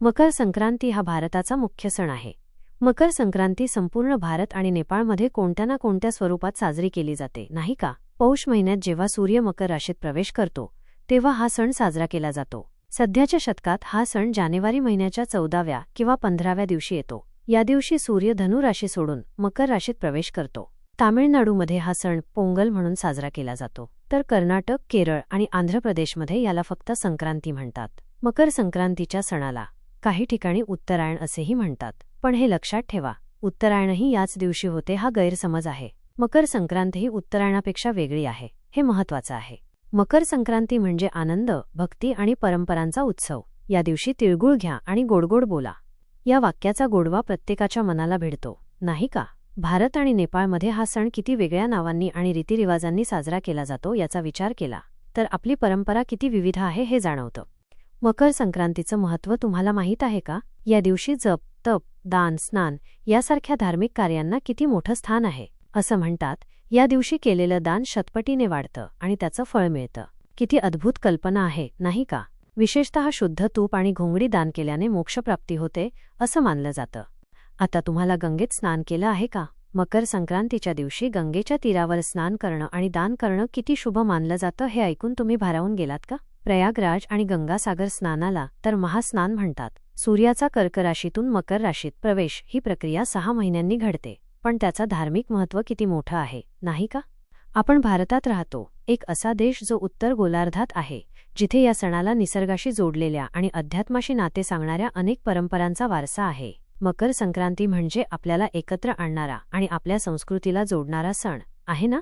मकर संक्रांती हा भारताचा मुख्य सण आहे. मकर संक्रांती संपूर्ण भारत आणि नेपाळमध्ये कोणत्या ना कोणत्या स्वरूपात साजरी केली जाते नाही का? पौष महिन्यात जेव्हा सूर्य मकर राशीत प्रवेश करतो तेव्हा हा सण साजरा केला जातो. सध्याच्या शतकात हा सण जानेवारी महिन्याच्या चौदाव्या किंवा पंधराव्या दिवशी येतो. या दिवशी सूर्य धनु राशी सोडून मकर राशीत प्रवेश करतो. तामिळनाडूमध्ये हा सण पोंगल म्हणून साजरा केला जातो. तर कर्नाटक केरळ आणि आंध्र प्रदेशमध्ये याला फक्त संक्रांती म्हणतात. मकर संक्रांतीच्या सणाला काही ठिकाणी उत्तरायण असेही म्हणतात. पण हे लक्षात ठेवा उत्तरायणही याच दिवशी होते हा गैरसमज आहे. मकर संक्रांतही उत्तरायणापेक्षा वेगळी आहे हे महत्वाचं आहे. मकर संक्रांती म्हणजे आनंद भक्ती आणि परंपरांचा उत्सव. या दिवशी तिळगुळ घ्या आणि गोडगोड बोला. या वाक्याचा गोडवा प्रत्येकाच्या मनाला भिडतो नाही का? भारत आणि नेपाळमध्ये हा सण किती वेगळ्या नावांनी आणि रीतिरिवाजांनी साजरा केला जातो याचा विचार केला तर आपली परंपरा किती विविध आहे हे जाणवतं. मकर संक्रांतीचं महत्त्व तुम्हाला माहीत आहे का? या दिवशी जप तप दान स्नान यासारख्या धार्मिक कार्यांना किती मोठं स्थान आहे? असं म्हणतात या दिवशी केलेलं दान शतपटीने वाढतं आणि त्याचं फळ मिळतं. किती अद्भुत कल्पना आहे नाही का? विशेषतः शुद्ध तूप आणि घोंगडी दान केल्याने मोक्षप्राप्ती होते असं मानलं जातं. आता तुम्हाला गंगेत स्नान केलं आहे का? मकर संक्रांतीच्या दिवशी गंगेच्या तीरावर स्नान करणं आणि दान करणं किती शुभ मानलं जातं हे ऐकून तुम्ही भारावून गेलात का? प्रयागराज आणि गंगासागर स्नानाला तर महास्नान म्हणतात. सूर्याचा कर्क राशीतून मकर राशीत प्रवेश ही प्रक्रिया सहा महिन्यांनी घडते. पण त्याचा धार्मिक महत्त्व किती मोठं आहे नाही का? आपण भारतात राहतो. एक असा देश जो उत्तर गोलार्धात आहे जिथे या सणाला निसर्गाशी जोडलेल्या आणि अध्यात्माशी नाते सांगणाऱ्या अनेक परंपरांचा वारसा आहे. मकर संक्रांती म्हणजे आपल्याला एकत्र आणणारा आणि आपल्या संस्कृतीला जोडणारा सण आहे ना?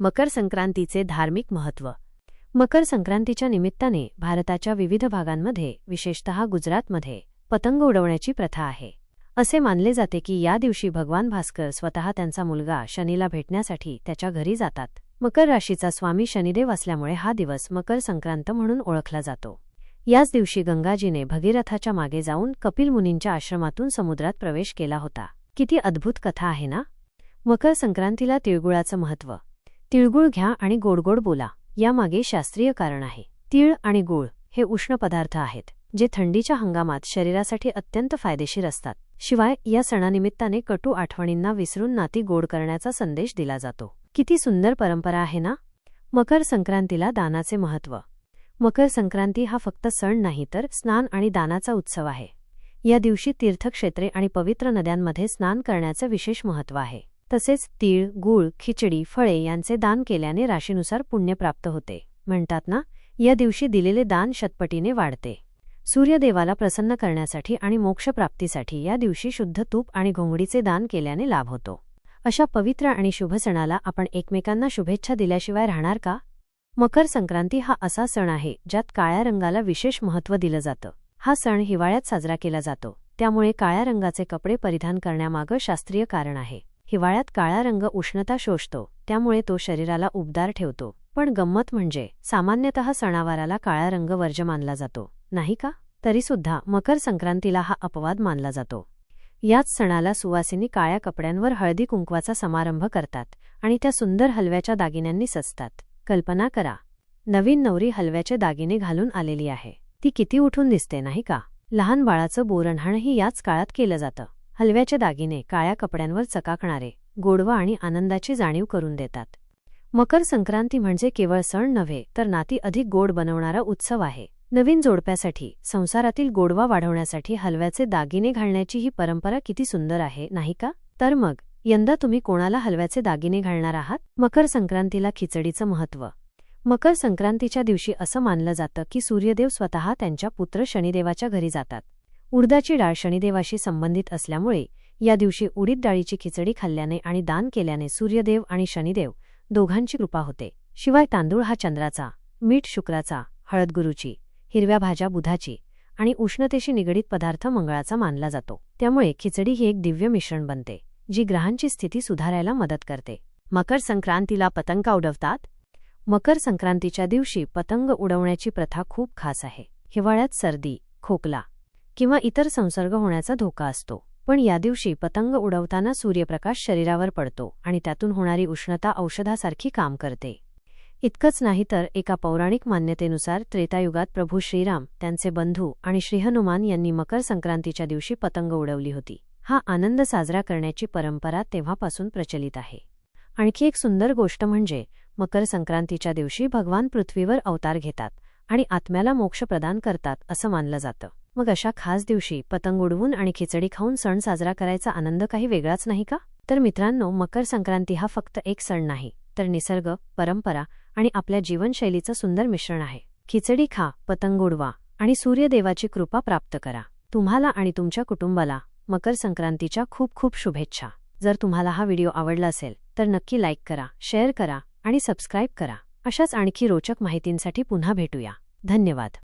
मकर संक्रांतीचे धार्मिक महत्त्व. मकर संक्रांतीच्या निमित्ताने भारताच्या विविध भागांमध्ये विशेषतः गुजरातमध्ये पतंग उडवण्याची प्रथा आहे. असे मानले जाते की या दिवशी भगवान भास्कर स्वतः त्यांचा मुलगा शनीला भेटण्यासाठी त्याच्या घरी जातात. मकर राशीचा स्वामी शनिदेव असल्यामुळे हा दिवस मकर संक्रांत म्हणून ओळखला जातो. याच दिवशी गंगाजीने भगीरथाच्या मागे जाऊन कपिल मुनींच्या आश्रमातून समुद्रात प्रवेश केला होता. किती अद्भुत कथा आहे ना? मकर संक्रांतीला तिळगुळाचं महत्त्व. तिळगुळ घ्या आणि गोडगोड बोला. यामागे शास्त्रीय कारण आहे. तीळ आणि गुळ हे उष्ण पदार्थ आहेत जे थंडीच्या हंगामात शरीरासाठी अत्यंत फायदेशीर असतात. शिवाय या सणानिमित्ताने कटू आठवणींना विसरून नाती गोड करण्याचा संदेश दिला जातो. किती सुंदर परंपरा आहे ना? मकर संक्रांतीला दानाचे महत्त्व. मकर संक्रांती हा फक्त सण नाही तर स्नान आणि दानाचा उत्सव आहे. या दिवशी तीर्थक्षेत्रे आणि पवित्र नद्यांमध्ये स्नान करण्याचं विशेष महत्त्व आहे. तसेच तीळ गूळ खिचडी फळे यांचे दान केल्याने राशीनुसार पुण्य प्राप्त होते. म्हणतात ना या दिवशी दिलेले दान शतपटीने वाढते. सूर्यदेवाला प्रसन्न करण्यासाठी आणि मोक्षप्राप्तीसाठी या दिवशी शुद्ध तूप आणि घोंगडीचे दान केल्याने लाभ होतो. अशा पवित्र आणि शुभ सणाला आपण एकमेकांना शुभेच्छा दिल्याशिवाय राहणार का? मकर संक्रांती हा असा सण आहे ज्यात काळ्या रंगाला विशेष महत्त्व दिलं जातं. हा सण हिवाळ्यात साजरा केला जातो. त्यामुळे काळ्या रंगाचे कपडे परिधान करण्यामागं शास्त्रीय कारण आहे. हिवाळ्यात काळा रंग उष्णता शोषतो त्यामुळे तो शरीराला उबदार ठेवतो. पण गंमत म्हणजे सामान्यतः सणावाराला काळा रंग वर्ज मानला जातो नाही का? तरीसुद्धा मकर संक्रांतीला हा अपवाद मानला जातो. याच सणाला सुवासिनी काळ्या कपड्यांवर हळदी कुंकवाचा समारंभ करतात आणि त्या सुंदर हलव्याच्या दागिन्यांनी सजतात. कल्पना करा नवीन नवरी हलव्याचे दागिने घालून आलेली आहे. ती किती उठून दिसते नाही का? लहान बाळाचं बोरणहाणही याच काळात केलं जातं. हलव्याचे दागिने काळ्या कपड्यांवर चकाकणारे गोडवा आणि आनंदाची जाणीव करून देतात. मकर संक्रांती म्हणजे केवळ सण नव्हे तर नाती अधिक गोड बनवणारा उत्सव आहे. नवीन जोडप्यासाठी संसारातील गोडवा वाढवण्यासाठी हलव्याचे दागिने घालण्याची ही परंपरा किती सुंदर आहे नाही का? तर मग यंदा तुम्ही कोणाला हलव्याचे दागिने घालणार आहात? मकर संक्रांतीला खिचडीचं महत्त्व. मकर संक्रांतीच्या दिवशी असं मानलं जातं की सूर्यदेव स्वतः त्यांच्या पुत्र शनिदेवाच्या घरी जातात. उडदाची डाळ शनिदेवाशी संबंधित असल्यामुळे या दिवशी उडीद डाळीची खिचडी खाल्ल्याने आणि दान केल्याने सूर्यदेव आणि शनिदेव दोघांची कृपा होते. शिवाय तांदूळ हा चंद्राचा मीठ शुक्राचा हळदगुरूची हिरव्या भाज्या बुधाची आणि उष्णतेशी निगडीत पदार्थ मंगळाचा मानला जातो. त्यामुळे खिचडी ही एक दिव्य मिश्रण बनते जी ग्रहांची स्थिती सुधारायला मदत करते. मकर संक्रांतीला पतंग उडवतात? मकर संक्रांतीच्या दिवशी पतंग उडवण्याची प्रथा खूप खास आहे. हिवाळ्यात सर्दी खोकला किंवा इतर संसर्ग होण्याचा धोका असतो. पण या दिवशी पतंग उडवताना सूर्यप्रकाश शरीरावर पडतो आणि त्यातून होणारी उष्णता औषधासारखी काम करते. इतकंच नाही तर एका पौराणिक मान्यतेनुसार त्रेतायुगात प्रभू श्रीराम त्यांचे बंधू आणि श्रीहनुमान यांनी मकर संक्रांतीच्या दिवशी पतंग उडवली होती. हा आनंद साजरा करण्याची परंपरा तेव्हापासून प्रचलित आहे. आणखी एक सुंदर गोष्ट म्हणजे मकर संक्रांतीच्या दिवशी भगवान पृथ्वीवर अवतार घेतात आणि आत्म्याला मोक्ष प्रदान करतात असं मानलं जातं. मग अशा खास दिवशी पतंग उडवून आणि खिचडी खाऊन सण साजरा करायचा आनंद काही वेगळाच नाही का? तर मित्रांनो मकर संक्रांती हा फक्त एक सण नाही तर निसर्ग परंपरा आणि आपल्या जीवनशैलीचं सुंदर मिश्रण आहे. खिचडी खा पतंग उडवा आणि सूर्यदेवाची कृपा प्राप्त करा. तुम्हाला आणि तुमच्या कुटुंबाला मकर संक्रांतीच्या खूप खूप शुभेच्छा. जर तुम्हाला हा व्हिडिओ आवडला असेल तर नक्की लाईक करा शेअर करा आणि सबस्क्राईब करा. अशाच आणखी रोचक माहितींसाठी पुन्हा भेटूया. धन्यवाद.